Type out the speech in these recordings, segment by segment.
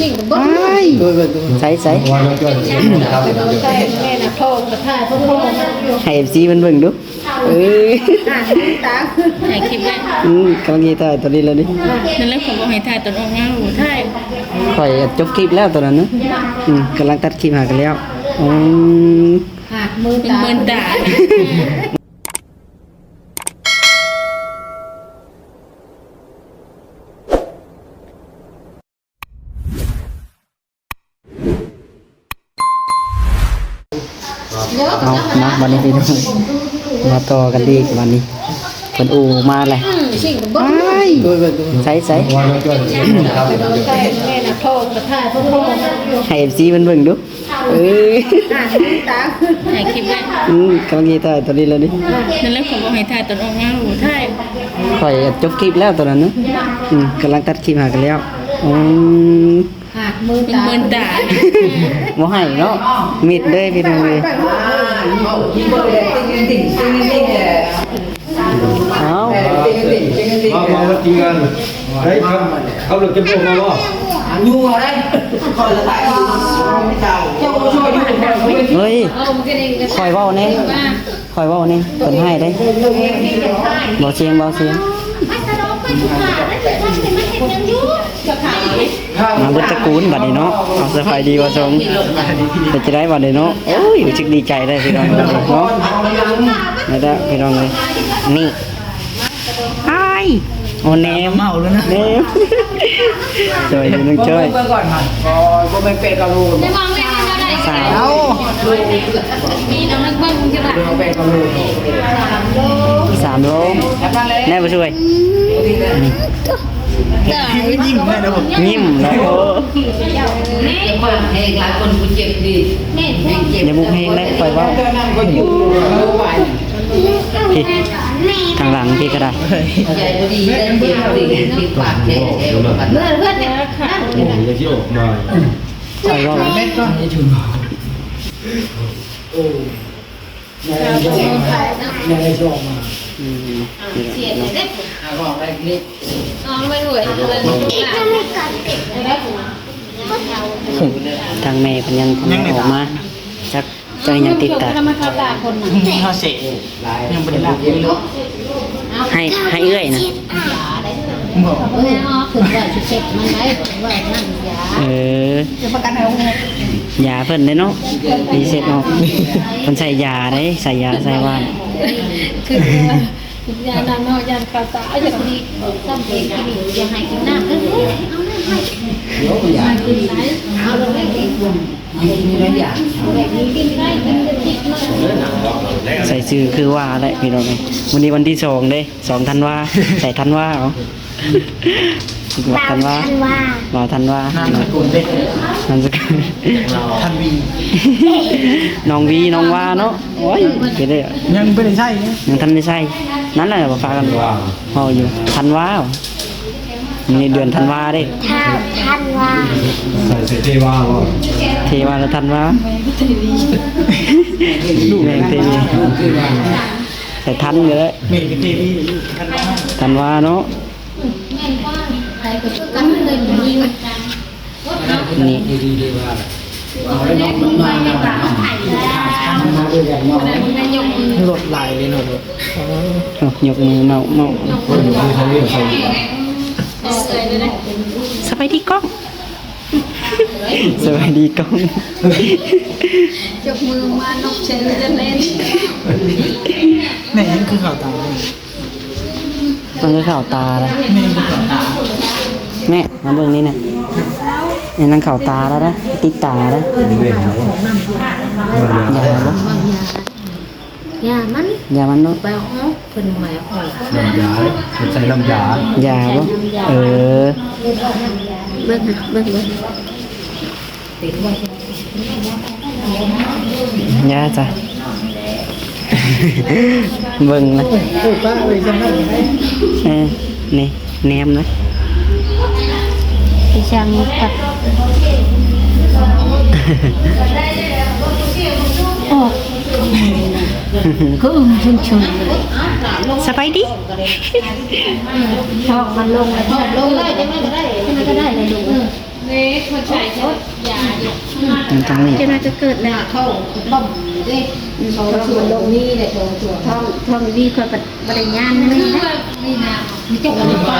สิ่งกับบ้าอ้ายใส่ใส่วันนั้นก็นะครับใช่แม่น่ะโทรกระถ่ายพ่อโทรมาอยู่ให้ FC มันเบิ่งดูเอ้ยอ่านน้ำตาขึ้นถ่ายคลิปแล้วอืมกำลังจะถ่ายตัวนี้แล้วนี่นั่นแหละผมบอกให้ถ่ายตอนออกงานหูถ่ายข่อยจบคลิปแล้วตัวนั้นเนอะอืมกำลังตัดคลิปหากันแล้วอืมหากมือเป็นตาเบินตา เยอะเอามาวันนี้ไปดูมาต่อกันดีกวันนี้เพิ่นอูมาเลยสิ่งกับบ้าอ้ายใส่ใส่วันนั้นก็นะครับใช่แม่น่ะโทรกระถ่ายพ่อโทรมาอยู่ให้ FC มันเบิ่งดูเอ้ยอ่านน้ำตาขึ้นถ่ายคลิปแล้วอืมกำลังจะถ่ายตัวนี้แล้วนี่นั่นแหละผมบอกให้ถ่ายตอนออกงานหูถ่ายข่อยจบคลิปแล้วตัวนั้นเนอะอืมกำลังตัดคลิปหากันแล้วอืมหาก มือเป็นตาเบินตาบ่ให้เนาะมิดเด้อพี่น้องเอ้ยเอามามาวันจริงกันเฮ้ยครับเขาหลุดจะพวกมาว่าเฮ้ยคอยเว้าแน่คอยเว้าแน่เพิ่นให้ได้บ่เสียงบ่เสียง มาเบิดตระกูลบัดนี้เนาะเอาสบายดีบ่ทรงเป็นจะได้บัดนี้เนาะโอ้ยรู้สึกดีใจได้พี่น้องเนาะนี่แหละพี่น้องเลยนี่อ้ายโอ้แนมเมาแล้วนะแนมช่วยนึงช่วยไม่มองไม่เห็นเท่าไหร่สาวมีน้องนักบ้างใช่ปะสามโลแน่ไปช่วย ยิ้มแล้วโอ้เพลงหลายคนกูเจ็บดีเพลงเจ็บอย่าบุกเพลงได้ปล่อยว่าพี่ทางหลังพี่ก็ได้ใจดีได้เจ็บดีปากเด็กเอวกันเพื่อเพื่อนเนี่ยค่ะโอ้โหจะเที่ยวมาปล่อยเว่าอืม เสียเลยเด็กบอกได้เล็กน้องไม่รวยเลยได้ผมทางแม่เพันยังทำออกมาจักเจยังติดตา ทำไมเขาตาคนน่ะยังบ่ได้รับเยอให้ให้เอื้อยนะเอ้ยอ๋อคือว่าสิเสร็จมันไหมว่านั่นยาเออจะประกันเอาเงินยาเพิ่นได้เนาะมีเสร็จเนาะเพิ่นใส่ยาได้ใส่ยาใส่ว่าน คือว่าคือยานเนาะยาภาษาอย่างนี้ซ้ำเป็นกินอย่าให้กินหน้ำกันเลยเอาหน้ำให้มากินไหนเอาลงให้กินมีหลยอยางแบบนี้กินได้กินจะติดมากใส่ชื่อคือว่าแหละพี่น้องเอ้ยวันนี้วันที่สองเด้สองธันวาใส่ธันวาเอา วัดธันวาบ่าวธันวานามสกุลเด้นามสกุลธันวีน้องวีน้องวาเนาะโอ้ยไปได้อะยังไม่ได้ใช่เนี่ยยังทันไม่ใช่นั่นแหละบ่ฟ้ากันเฮาอยู่ธันวาเอานี่เดือนธันวาเด้ใส่เสเทว่าว่าเทวาแล้วธันวาแม่งเทวีใส่ทันอยู่เลยเมย์กับเทวีกันธันวาเนาะ ใครก็ช่วยกันเลยมีนี่รถลายเลยเนาะเอายกมือเมาเมาสบายดีก้องสบายดีก้องยกมือมานกเชนจะเล่นแม่ยังคือข่าวตามเลยมันก็ข่าวตาเลยแม่คือข่าวตา แม่มาเบิ่งนี่นะนี่นั่งข่าวตาแล้วนะติดตาแล้วเว้นแล้วอย่าบ่ยามันอย่ามันเนาะไปห้องเพิ่นหมายห้องน้ำยาใส่น้ำยาอย่าบ่เออเบิ่งนะเบิ่งเบิ่งอย่าจ้ะเบิ่งนะโอ้ป้าเลยจำได้เออนี่แนมนะ พี่ช่างกับโอ้ก็อึมชุนชุนสบายดีชอบมันลงแล้วชอบลงเลยจะไม่ก็ได้จะไม่ก็ได้เลยดูอ๊ะคนใส่เยอะยาอยู่มันต้องนี่จะน่าจะเกิดแล้วท้องต้มเด้ท้องส่วนลงนี่เลยท้องส่วนท้องท้องดีคอยบริญญาณนี่นะนี่นะมีเจ้าอันนี้ป้า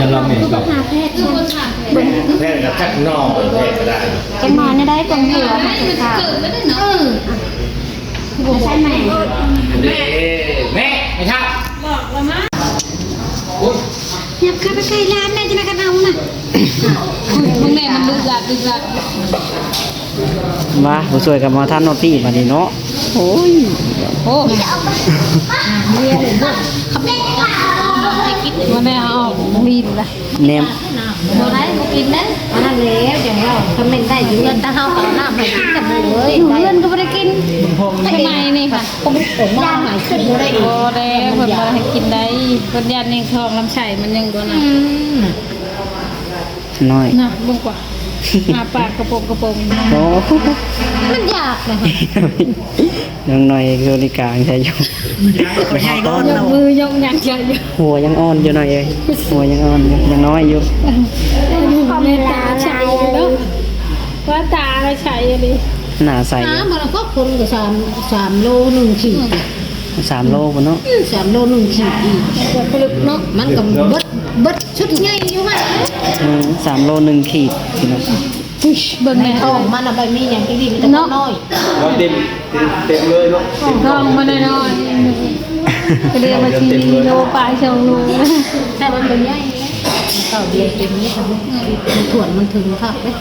ยันเราเมงคือกับหาแพทย์คือคนหาแพทย์แค่กับแค่นอกแค่ก็ได้จะมาเนี่ได้ตรงหัวหาเกิดไม่ได้เนาะใช่ไหมแม่แม่ไม่ทักเนี่ยข้าไปใกล้ร้านแม่จะมากันเอาน่ะมึงแม่มันดึกละดึกละมาผู้ช่วยกับหมอท่านโนตี้บัดนี้เนาะโอ้ยโอ้เนี่ยเห็นด้วยเขาไม่ให้กิน ว่าแม่เอามีดูละแนมโดนได้มากินนะอันนั้นแล้วอย่างเราคอมเมนต์ได้อยู่เงินตาเฮาเอาหน้าไปกินกันเลยอยู่เพื่อนก็ไม่ได้กินพงทำไมนี่ค่ะผมผมว่าหมายขึ้นได้อีโอ้กได้เพิ่นมาให้กินได้เพิ่นยันยังทองลำไส้มันยังบ่นะน้อยนะบุ้งกว่าอาปากกระโปรงกระโปรงโอ้มันยากนะน้ องน้อยคือนิกลางใช่อยู่ไม่ใช่ก้อนยเรากมือยกยันเยอะอยู่หัวยังอ่อนอยู่หน่อยเอ้ยหัวยังอ่อนอยู่ยังน้อยอยู่เมตตาใช้เนาะว่าตาเราใช้อะไรหน้าใสอน้ำยู่มันก็คนกับสามสามโลหนึ่งขีดสามโลบ่เนาะสามโลหนึ่งขีดอีกปลึกเนาะมันกับเบิดเบิดชุดใหญ่อยู่ฮะอืมสามโลหนึ่งขีดพี่น้อง เบิ่งในในท้องมันอะใบมีอย่างที่ดีมันจะน้อยเราเต็มเต็มเลยเนาะทองมาหน่อยๆก็เรียกว่าชีโลปลายชงโลแต่มันเป็นใหญ่ต่อเดียวเต็มนี้ทำมันถ่วนมันถึงค่ะเว้ย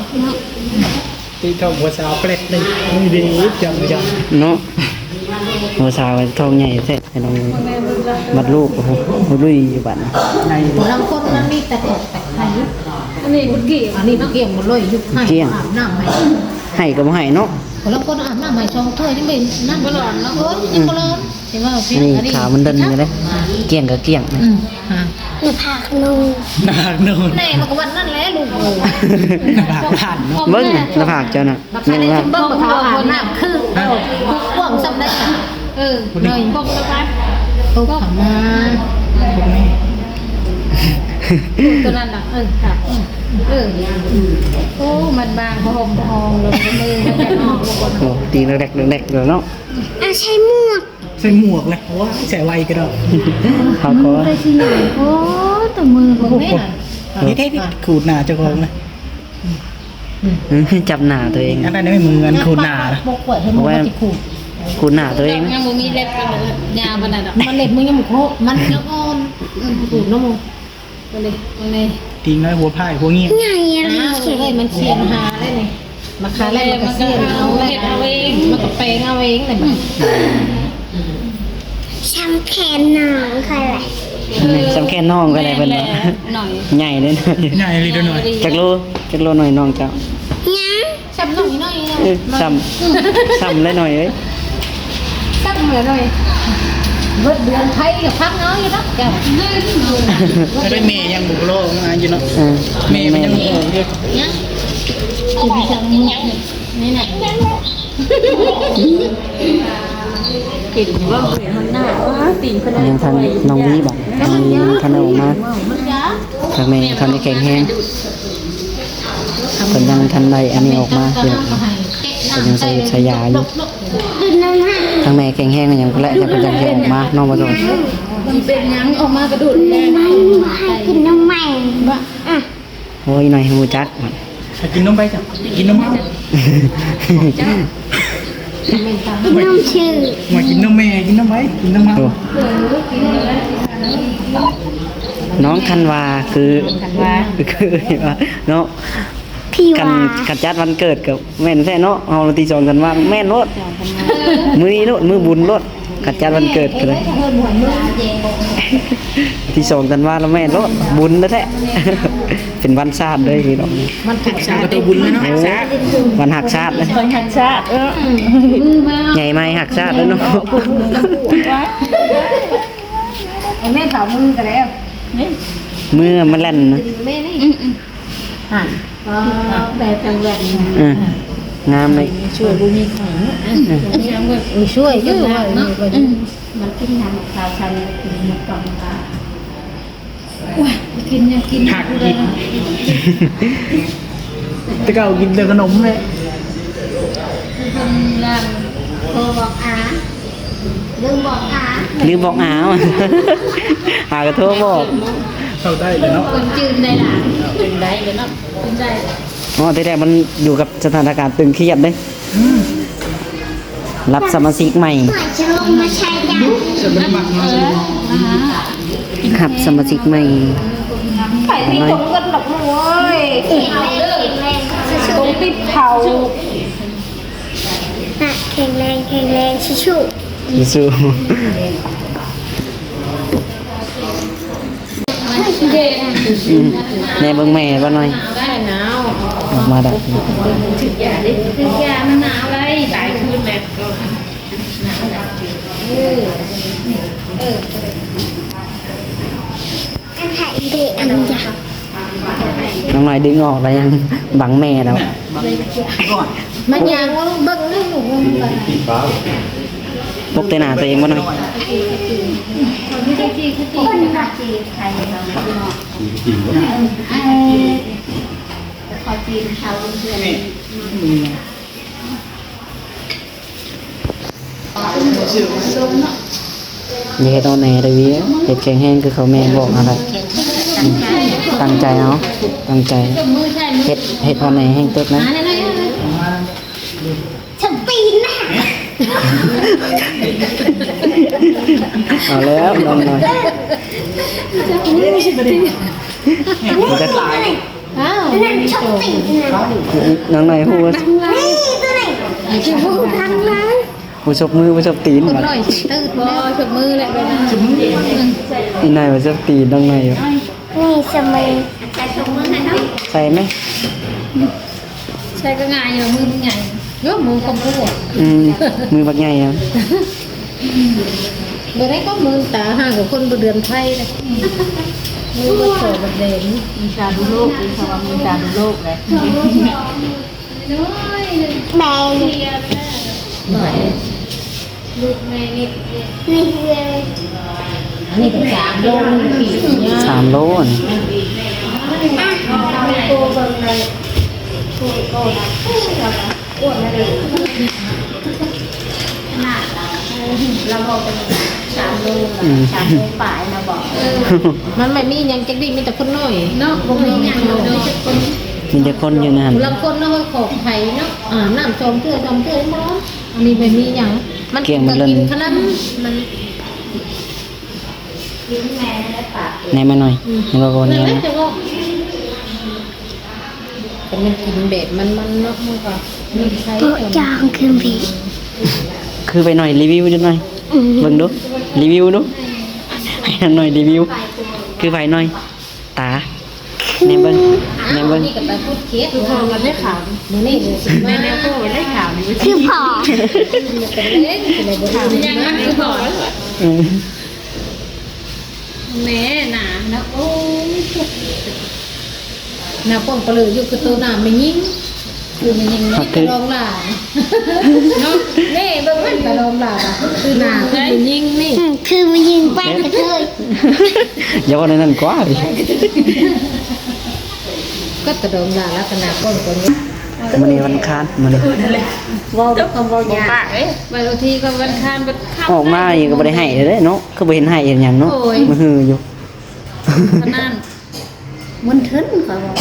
ตีทองหัวสาวเปล็ดเลยนี่ดีจังจังเนาะหัวสาวทองใหญ่แท้ให้น้องมัดลูกโอ้โหลุยอยู่บัดนี้ในหัวลำคนมันมีแต่แตกแต่ไข่ อันนี้บุกี้อันนี้เกี่ยงหมดเลยยุคให้อาบน้ำให้ให้ก็บ่ให้เนาะหัวลำคนอาบน้ำให้ช่องถ้วยนี่เป็นนั่นก็ร้อนแล้วเอ้ยนี่ก็ร้อนใช่ไหมพี่นี่ขาวมันเดินอยู่เลยเกลี้ยงก็เกลี้ยงนะอืมฮะคือผักนูหนักโน่นแน่มันก็วันนั่นแหละลูกเออหนักผ่านเนาะเบิ้งหน้าผากเจ้าน่ะมาใครยังได้ว่าชิมเบิ้งเขาอาบน้ำคือเออคุกกว้างซ้ำได้ค่ะเออหน่อยปกแล้วกันตุกขามาพวกนี้ ตัวนั้นน่ะเออค่ะเออโอ้มันบางพอมพองลงมือมันจะออกลงบนโอ้ตีแรกๆแรกๆเลยเนาะใส่หมวกเลยเพราะว่าใส่ไวก็ได้เขาก็ได้ที่ไหนโอ้ตัวมือของแม่น่ะนี่เท่ขูดหนาเจ้าของเลยจับหน้าตัวเองอันนั้นไม่มือกันขูดหนาบกขวดให้มึงมาติขูดคูหน้าตัวเองยังบ่มีเล็บกันเลยยาวขนาดนั้นมันเล็บมึงยังโคมันยังอ่อนขูดน้ำมึง มาเลยมาเลยตีน้อยหัวผ้าหัวเงี้ยอ้าวเลยมันเสียนหาได้เลยมาคาแรกมันก็เสียนเอาเลยมันก็เปงเอาเองเลยมันสำแค่น้องก็ได้เป็นว่าหน่อยใหญ่เลยหน่อยใหญ่เลยหน่อยจักโลจักโลหน่อยน้องเจ้าซ้ำหน่อยหน่อยเอ้ยซ้ำซ้ำเลยหน่อยเอ้ยซ้ำเหมือนหน่อย เบิดเดือนไทยกับพักน้อยอยู่นะแกถ้าได้เมย์ยังบุกโลกมาอยู่เนาะเออเมย์มันยังบุกโลกเยอะคือพี่จังมุกนี่น่ะกินว่าเห็นมันหน้าว่าตีคนนั้นยังทันน้องวีบอกน้องวีทันเอาออกมามันยาทางแม่ทันได้แข็งแห้งเพิ่นยังทันได้อันนี้ออกมาคือเพิ่นยังใส่ใส่ยาอยู่ ทางแม่แข็งแห้งก็ยังและแต่เพิ่นยังสิออกมาน้องบ่ต้องมันเป็นยังออกมากระโดดแรงกินนมใหม่อะโอ้ยหน่อยฮู้จักกินนมไปจ้ะกินนมกินนมชื่อมากินนมเมย์กินนมไปกินนมมาโอ้น้องธันวาคือคือว่าเนาะ พี่กันวากันจัดวันเกิดกับแม่นแท้เนาะเอาตีจองกันว่าแม่นโลดมื้อนี้โลดมื้อบุญโลดกันจัดวันเกิดกันเลยที่สองกันว่าแล้วแม่นโลดบุญแล้วแท้เป็นวันชาติเลยพี่น้องมันถูกสาวตัวบุญเลยเนาะโอ้วันหักชาติเลยหันชาติเออมือมาใหญ่ไหมหักชาติแล้วเนาะแม่ถามมือกันแล้วมือมันแล่นนะ แม่นี่หันแบบจังแหวนเอองามเลยช่วยบุมีของช่วยเยอะเลยมันกินน้ำข้าวชันกินหมดกล่องกินยังกินหักกินแตะเก่ากินแต่ขนมเลยคนล่างโทรบอกอาเรื่องบอกอาลืมบอกอ้าวหากระโทรบอก เข้าได้เลยเนาะคนจืนได้หล่ะจืนได้เลยเนาะจืนได้อ๋อแต่แต่มันอยู่กับสถานการณ์ตึงเครียดเด้รับสมาชิกใหม่หน่อยจะลงมาใช้ยังจะเป็นหมักมาสิครับสมาชิกใหม่ไข่ที่ตรงกันดอกมวยแข็งแรงแข็งแรงตรงติดเผาอะแข็งแรงแข็งแรงชิวสู้เด็ก ๆอืม แน่เบิ่งแม่บ่หน่อยได้หนาวออกมาได้ถึงยาดิถึงยามันหนาวอะไรตายคืนแบบหนาวแบบเออเอออันถ่ายเด็กอันยาวน้องหน่อยดึงออกแล้วยังบังแม่แล้วมันยังว่าเบิ่งเรื่องหนูมันแบบ ปกเตหนาตัวเองบ่หน่อยไม่ได้จีคือจีคนมาจีใครเราไม่รู้จริงๆขอจีนเขาเพื่อนอย่าเฮ็ดเอาแหน่ได้เวิเฮ็ดแข็งแห้งคือเขาแม่บอกอะไรตั้งใจเอาะตั้งใจมือใช่เฮ็ดเฮ็ดเอาแหน่แห้งตึกนะฉันปีนหน้า เอาแล้วนองหน่อยอ้าวนั่นฉันปีนหน้าน้องหน่อยฮู้ว่านี่ตัวไหนจะพูดทางไรผู้ชบมือผู้ชบตีนคนบัดหน่อยตื่นแล้วฉุดมือแหละไปนะอีนายผู้ชบตีนน้องหนอยู่นี่สมัยใส่ถุงมือให้น้องใส่ไหมใช่ก็ง่ายอยู่มือมันใหญ่เยกมือคมกระบอกอืมมือบักใหญ่อะ เมื่อไรก็มือตาห่างกับคนบเดือนไทยเลยมือก็โผล่บเด่นมีตาดูโลกมีสวัสดิ์มีตาดูโลกเลยแบงหน่อยลูกแม่นี่นี่เลยอันนี้เป็นสามโลนึงปีเนี่ยสามโลนโตเบิ่งเลยโตโตนะอ้วนเลยขนาด เราบอกเป็นสามโลสามโลป่ายนะบอกมันไม่มีหยังจักดีมีแต่คนน้อยเนาะบ่มีหยังเลยเนาะมีแต่คนอยู่นั่นลำคนน้อยของไผเนาะอ่าน้ำชมเกลือชมเกลือบ่อันนี้ไม่มีหยังมันก็กินขนาดมันกินแม่ได้ปากแน่มาหน่อยนี่ก็คนนั่นนี้แหละนะจะว่าแต่มันกินแบบมันมันเนาะมันก็มีใครโปะจองคือผี คือไปหน่อยรีวิวดูหน่อยเบิ่งดูรีวิวดูให้หน่อยรีวิว คือไปหน่อย ตาแน่เบิ่งแน่เบิ่งนี่ก็ไปพูดเคสพอมันได้ข่าวมื้อนี้นี่สิแม่แม่ก็ได้ข่าวนี่คือผอเป็นเล่นเป็นอะไรบ่ได้ยังคือพออืมแม่หนานะโอ้ยหน้าป้องเปลืออยู่คือตัวหน้าไม่ยิง คือมันยังเขากคืระอดองหลาเนาะนี่เบิ่งมันกระดองหลาคือหน้าคือไม่ยิงนี่อืมคือมายิงแป้งกระเทยอย่าว่าในนั้นกว่าดิก็กระดองหลาลักษณะป้องตัวนี้มันนี่วันคานมันนี่เว้าคำเว้ายากเอ้ยบางทีก็วันคานบัดค่ำออกมาอีกก็บ่ได้ให้เลยเนาะคือบ่เห็นให้เห็นหยังเนาะโอ้ยมันฮืออยู่ขนาด มันทึนเขาบอก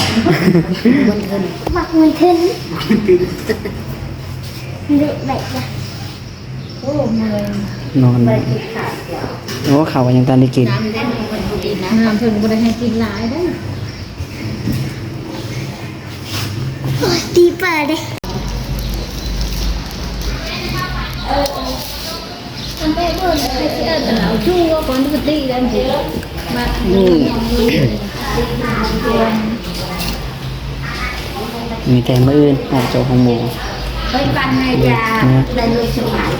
มันทึนหมักมันทึนเด็กแบบว่าโอ้เมื่อยนอนโอ้เขาวยังตันได้กินน้ำได้มันบ่ดีนะน้ำถึงบ่ได้ให้กินหลายได้โอ้ยตีเปิดเลยมันได้เบิ่งไปเอิ้นเอาชู้ว่าก่อนที่ดีแล้วสิมาอืม มีแต่มื้ออื่นออกจากห้องหมู่ไปปันให้ยาได้เลยสบาย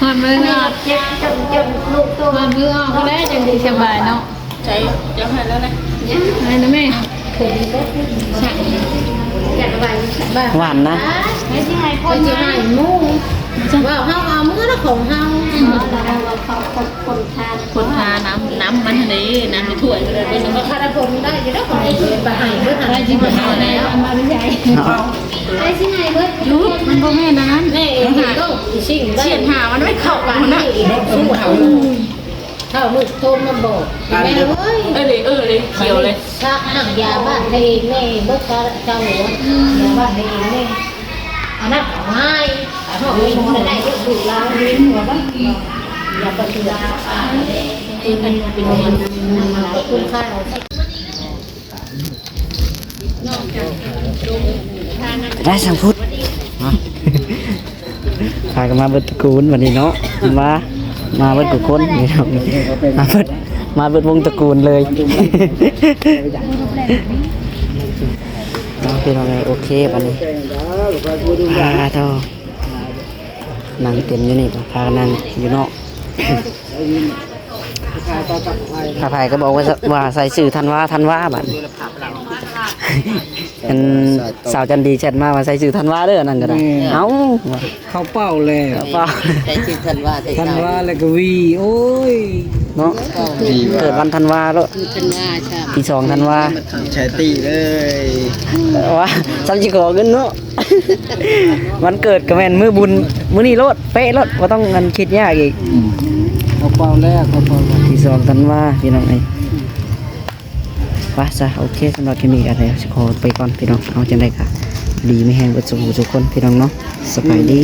หอดมือออกเจ็บจนจนลูกตัวหอดมือออกแล้วจังดีสบายเนาะใจจะให้แล้วนะให้นะแม่สั่งอยากไปบ้านหวานนะไม่ใช่ให้พ่อก็จะมาให้หมู ว่าเฮาเอามือละของเฮาเราเขาคนคนทานคนทาน้ำน้ำมันทะเลน้ำในถ้วยเลยเป็นก็คาราพนได้อยู่แล้ของไอ้ไปให้เพิ่นอะไรที่มันเอาแล้วมาเป็นใหญ่ไอ้ที่ไหนเบิดยุบมันบ่แม่นนะนั้นแม่เองก็ชิ่งได้เฉียนหามันไม่เข้ากันนี่นะสู้เขาเท่าลูกโทรมาบอกแม่เอ้ยเออเลยเออเลยเขียวเลยชักหักยาบ้านเองแม่เบิดเจ้าหัวยาบ้านเองแม่อันนั้นของให้แต่ หองไม่มองได้ก็ถูกล้างลิ้นหัวบ้างอย่าไปเชื่อเป็นเป็นเป็นคุณค่าได้สังพุทธพากันมาเบิดกูลวันนี้เนาะมามาเบิดกุคนนี่ครับมาเบิดมาเบิดวงตระกูลเลยน้องพี่น้องเลยโอเควันนี้พาเท่า นั่งเต็มอยู่นี่พากันนั่งอยู่นอกข้าพายก็บอกว่าว่าใส่สื่อทันว่าทันว่าบัด นี้เป็นสาวจันดีแชทมาว่าใส่สื่อทันว่าเด้อนั่นก็ได้เอ้าเขาเป้าแล้วเปล่าใจชื่อทันว่าใจทันว่าแล้วก็วี โอ้ยเนาะเกิดวันทันวาแล้วเป็นว่าใช่ที่สองทันวาใช้ตีเลยว่าซ้ำจิขอเงินเนาะ วันเกิดก็แม่นมือบุญมื้อนี้โลดเป๊ะโลดบ่ต้องเงินคิดยากอีก เขาเป้าแล้วเขาเป้าแล้วที่สองทันวาพี่น้องไอ้ ว่าซะโอเคสำหรับคลิปนี้ก็ได้สิขอไปก่อนพี่น้องเอาจังได๋ค่ะ ดีไม่แห้งเบิดสุขทุกคนพี่น้องเนาะสบายดี